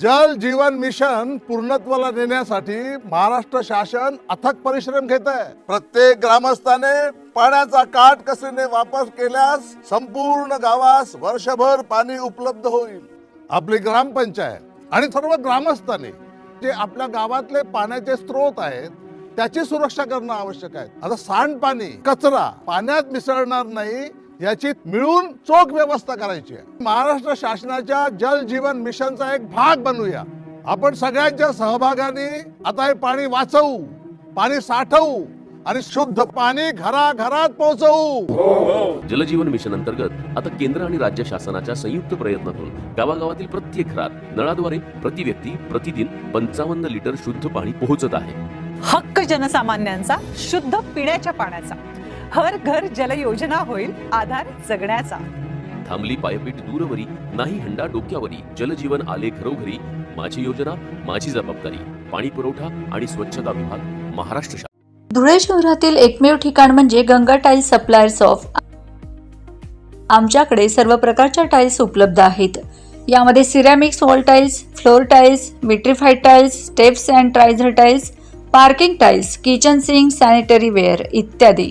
जल जीवन मिशन पूर्णत्वाला नेण्यासाठी महाराष्ट्र शासन अथक परिश्रम घेत आहे. प्रत्येक ग्रामस्थाने पाण्याचा काट कसेने वापर केल्यास संपूर्ण गावास वर्षभर पाणी उपलब्ध होईल. आपली ग्रामपंचायत आणि सर्व ग्रामस्थांनी जे आपल्या गावातले पाण्याचे स्रोत आहेत त्याची सुरक्षा करणं आवश्यक आहे. आता सांडपाणी कचरा पाण्यात मिसळणार नाही याची मिळून चोख व्यवस्था करायची आहे. महाराष्ट्र शासनाच्या जल जीवन मिशनचा एक भाग बनूया आपण सगळ्यांच्या सहभागाने आता हे पाणी वाचवू पाणी साठवू आणि शुद्ध पाणी घराघरात पोहोचवू. जलजीवन मिशन अंतर्गत आता केंद्र आणि राज्य शासनाच्या संयुक्त प्रयत्नातून गावागावातील प्रत्येक घरात नळाद्वारे प्रति व्यक्ती प्रतिदिन पंचावन्न लिटर शुद्ध पाणी पोहोचत आहे. हक्क जनसामान्यांचा शुद्ध पिण्याच्या पाण्याचा. हर घर जल योजना होईल आधार जगण्याचा. थांबली पायपीट दूरवरी नाही हंडा डोक्यावरी. जलजीवन आले घरोघरी. माझी योजना माझी जबाबदारी. पाणी पुरवठा आणि स्वच्छता विभाग महाराष्ट्र धुळे शहरातील एकमेव ठिकाण म्हणजे गंगा टाईल्स सप्लायर्स ऑफ आमच्याकडे सर्व प्रकारच्या टाईल्स उपलब्ध आहेत. यामध्ये ceramics wall tiles floor tiles vitrified tiles steps and riser tiles parking tiles kitchen sink sanitary ware इत्यादी.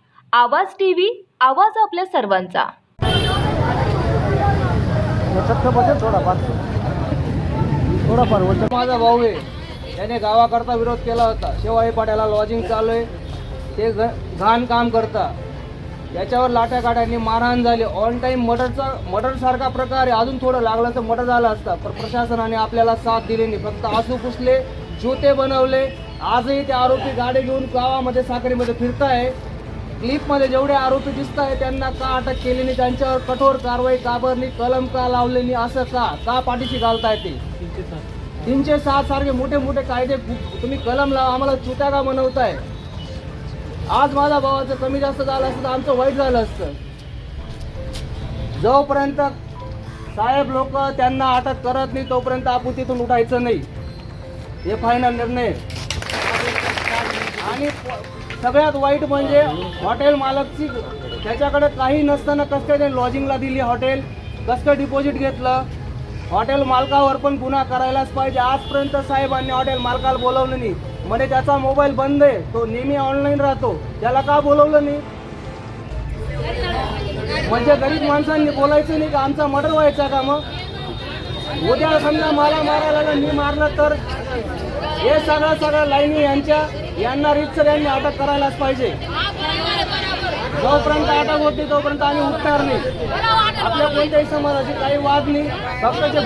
Awaaz T V आवाज आपल्या सर्वांचा. माझा भाऊ आहे. त्याने गावाकरता विरोध केला होता. शिवाई पाट्याला लॉजिंग चालू आहे. ते घ घाण काम करता. याच्यावर लाट्याकाट्यांनी मारहाण झाली. ऑन टाईम मर्डरचा मर्डरसारखा प्रकार आहे. अजून थोडं लागलं तर मर्डर झालं असतं. पण प्रशासनाने आपल्याला साथ दिली नाही. फक्त आसू पुसले जोते बनवले. आजही ते आरोपी गाडी घेऊन गावामध्ये साखरेमध्ये फिरताय. क्लिपमध्ये जेवढे आरोपी दिसत आहे त्यांना का अटक केली नाही? त्यांच्यावर कठोर कारवाई का नाही कलम का लावले नाही असं का? का पाठीशी घालताय ते? तीनशे सात सारखे मोठे मोठे कायदे तुम्ही कलम लावा आम्हाला चुत्या का बनवताय आज माझ्या भावाचं कमी जास्त झालं असतं तर आमचं वाईट झालं असतं. जोपर्यंत साहेब लोक त्यांना अटक करत नाही तोपर्यंत आपण तिथून उठायचं नाही. हे फायनल निर्णय. आणि सगळ्यात वाईट म्हणजे हॉटेल मालकची त्याच्याकडे काही नसताना कसं काय त्याने लॉजिंगला दिली हॉटेल कसं काय डिपॉझिट घेतलं? हॉटेल मालकावर पण गुन्हा करायलाच पाहिजे. आजपर्यंत साहेबांनी हॉटेल मालकाला बोलवलं नाही. म्हणजे त्याचा मोबाईल बंद आहे. तो नेहमी ऑनलाईन राहतो. त्याला का बोलवलं नाही? म्हणजे गरीब माणसांनी बोलायचं नाही का? आमचा मर्डर व्हायचा का मग? उद्या समजा मला मारायला मी मारलं तर? हे सगळं सगळं लाईनी यांच्या यांना रितसर यांनी अटक करायलाच पाहिजे. जोपर्यंत अटक होती तोपर्यंत आम्ही उठणार नाही. आपल्या कोणत्याही समाजाची काही वाद नाही. फक्त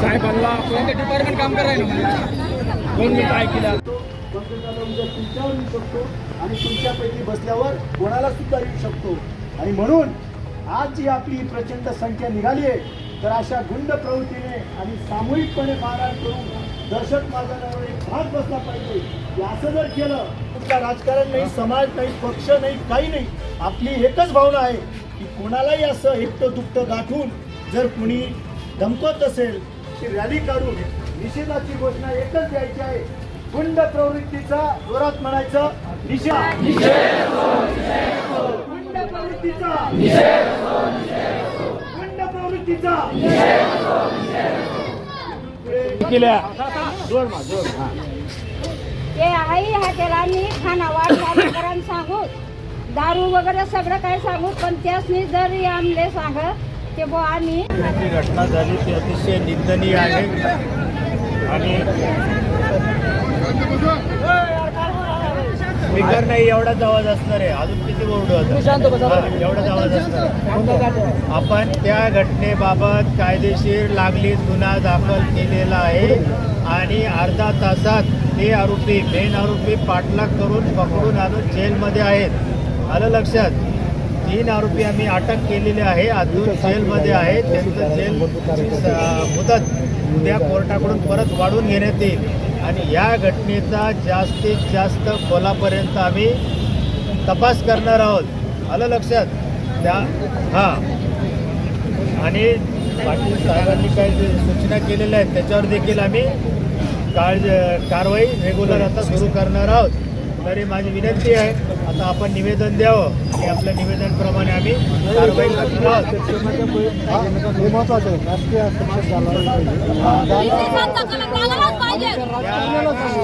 साहेबांना कोणते डिपार्टमेंट काम करायला दोन मिनिटं ऐकल्या तुमच्यावर येऊ शकतो आणि तुमच्यापैकी बसल्यावर कोणाला सुद्धा येऊ शकतो. आणि म्हणून आज जी आपली प्रचंड संख्या निघाली आहे तर अशा गुंड प्रवृत्तीने आणि सामूहिकपणे मारहाण करून दर्शक मार्गावर एक भाग बसला पाहिजे. असं जर केलं तुमचा राजकारण नाही समाज नाही पक्ष नाही काही नाही. आपली एकच भावना आहे की कोणालाही असं एकटं दुखतं गाठून जर कुणी धमकवत असेल ती रॅली काढून निषेधाची घोषणा एकच द्यायची आहे. गुंड प्रवृत्तीचा जोरात म्हणायचं निषेध. गुंड प्रवृत्तीचा गुंड प्रवृत्तीचा ते आई हॉटेलांनी खाना वाढ चालू करा सांगू. दारू वगैरे सगळं काय सांगू पण त्यासनी जर आमले सांग ते बो आम्ही जी घटना झाली ती अतिशय निंदनीय आहे. आणि स्पीकर नाही एवढाच आवाज असणार आहे. अजून किती आता एवढाच आवाज असणार. आपण त्या घटनेबाबत कायदेशीर लागलीच गुन्हा दाखल केलेला आहे. आणि अर्धा तासात ते आरोपी मेन आरोपी पाठलाग करून पकडून आणून जेलमध्ये आहेत. आलं लक्षात? तीन आरोपी आम्ही अटक केलेले आहे. अजून जेलमध्ये आहे त्यांचं जेल मुदत उद्या कोर्टाकडून परत वाढवून घेण्यात येईल. आणि या घटनेचा जास्तीत जास्त खोलापर्यंत आम्ही तपास करणार आहोत. आलं लक्षात? त्या हां. आणि पाटील साहेबांनी काही जे सूचना केलेल्या आहेत त्याच्यावर देखील आम्ही काळ कारवाई रेग्युलर आता सुरू करणार आहोत. तरी माझी विनंती आहे आता आपण निवेदन द्यावं. आणि आपल्या निवेदनप्रमाणे आम्ही कारवाई करणार आहोत. हे महत्वाचं आहे राष्ट्रीय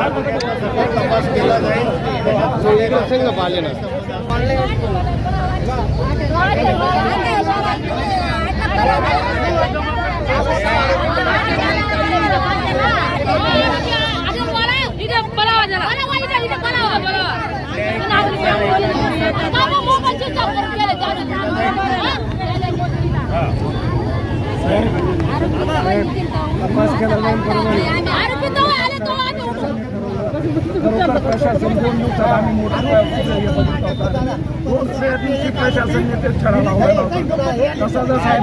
सुरक्षा झाला तपास केला जाईल तपास केला प्रशासन दोन दिवसात आम्ही मोठा हे बघितला होता दुसऱ्या दिवशी प्रशासन येते छडा लावलेला होता तसा जर साहेब